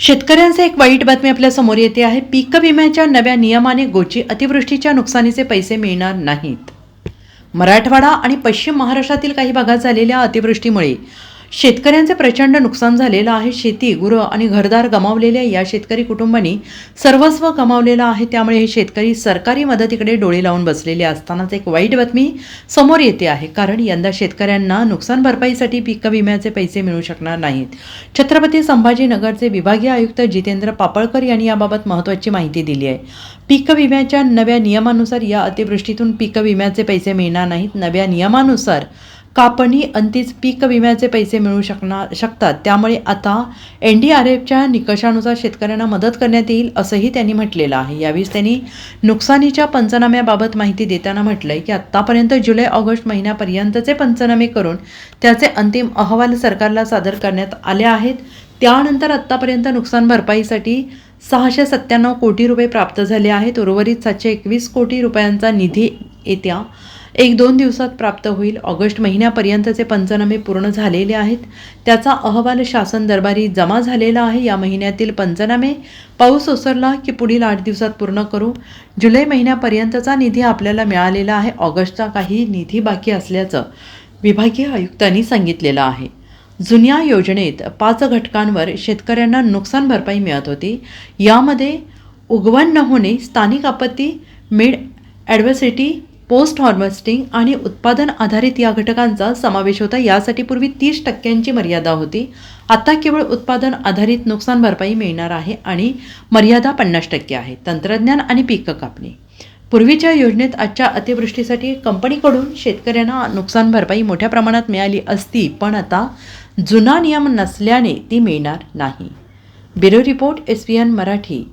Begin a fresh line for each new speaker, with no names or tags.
शेतकऱ्यांचे एक वाईट बातमी आपल्यासमोर येते आहे. पीक विम्याच्या नव्या नियमाने गोची अतिवृष्टीच्या नुकसानीचे पैसे मिळणार नाहीत. मराठवाडा आणि पश्चिम महाराष्ट्रातील काही भागात झालेल्या अतिवृष्टीमुळे शेतकऱ्यांचे प्रचंड नुकसान झालेलं आहे. शेती गुरं आणि घरदार गमावलेल्या या शेतकरी कुटुंबांनी सर्वस्व गमावलेलं आहे. त्यामुळे हे शेतकरी सरकारी मदतीकडे डोळे लावून बसलेले असतानाच एक वाईट बातमी समोर येते आहे. कारण यंदा शेतकऱ्यांना नुकसान भरपाईसाठी पीक विम्याचे पैसे मिळू शकणार नाहीत. छत्रपती संभाजीनगरचे विभागीय आयुक्त जितेंद्र पापळकर यांनी याबाबत महत्त्वाची माहिती दिली आहे. पीक विम्याच्या नव्या नियमानुसार या अतिवृष्टीतून पीक विम्याचे पैसे मिळणार नाहीत. नव्या नियमानुसार कापणी अंतीच पीक विम्याचे पैसे मिळू शकणार शकतात. त्यामुळे आता एन डी आर एफच्या निकषानुसार शेतकऱ्यांना मदत करण्यात येईल असंही त्यांनी म्हटलेलं आहे. यावेळी त्यांनी नुकसानीच्या पंचनाम्याबाबत माहिती देताना म्हटलंय की आत्तापर्यंत जुलै ऑगस्ट महिन्यापर्यंतचे पंचनामे करून त्याचे अंतिम अहवाल सरकारला सादर करण्यात आले आहेत. त्यानंतर आत्तापर्यंत नुकसान भरपाईसाठी सहाशे सत्त्याण्णव कोटी रुपये प्राप्त झाले आहेत. उर्वरित सातशे एकवीस कोटी रुपयांचा निधी येत्या एक दोन दिवसात प्राप्त होईल. ऑगस्ट महिन्यापर्यंतचे पंचनामे पूर्ण झालेले आहेत. त्याचा अहवाल शासन दरबारी जमा झालेला आहे. या महिन्यातील पंचनामे पाऊस ओसरला की पुढील आठ दिवसात पूर्ण करू? जुलै महिन्यापर्यंतचा निधी आपल्याला मिळालेला आहे. ऑगस्टचा काही निधी बाकी असल्याचं विभागीय आयुक्तांनी सांगितलेलं आहे. जुन्या योजनेत पाच घटकांवर शेतकऱ्यांना नुकसान भरपाई मिळत होती. यामध्ये उगवण न होणे स्थानिक आपत्ती मिड ॲडव्हर्सिटी पोस्ट हार्वेस्टिंग आणि उत्पादन आधारित या घटकांचा समावेश होता. यासाठी पूर्वी तीस टक्क्यांची मर्यादा होती. आता केवळ उत्पादन आधारित नुकसान भरपाई मिळणार आहे आणि मर्यादा पन्नास टक्के आहे. तंत्रज्ञान आणि पीक कापणी. पूर्वीच्या योजनेत आजच्या अतिवृष्टीसाठी कंपनीकडून शेतकऱ्यांना नुकसान भरपाई मोठ्या प्रमाणात मिळाली असती पण आता जुना नियम नसल्याने ती मिळणार नाही. Bureau report S P N Marathi.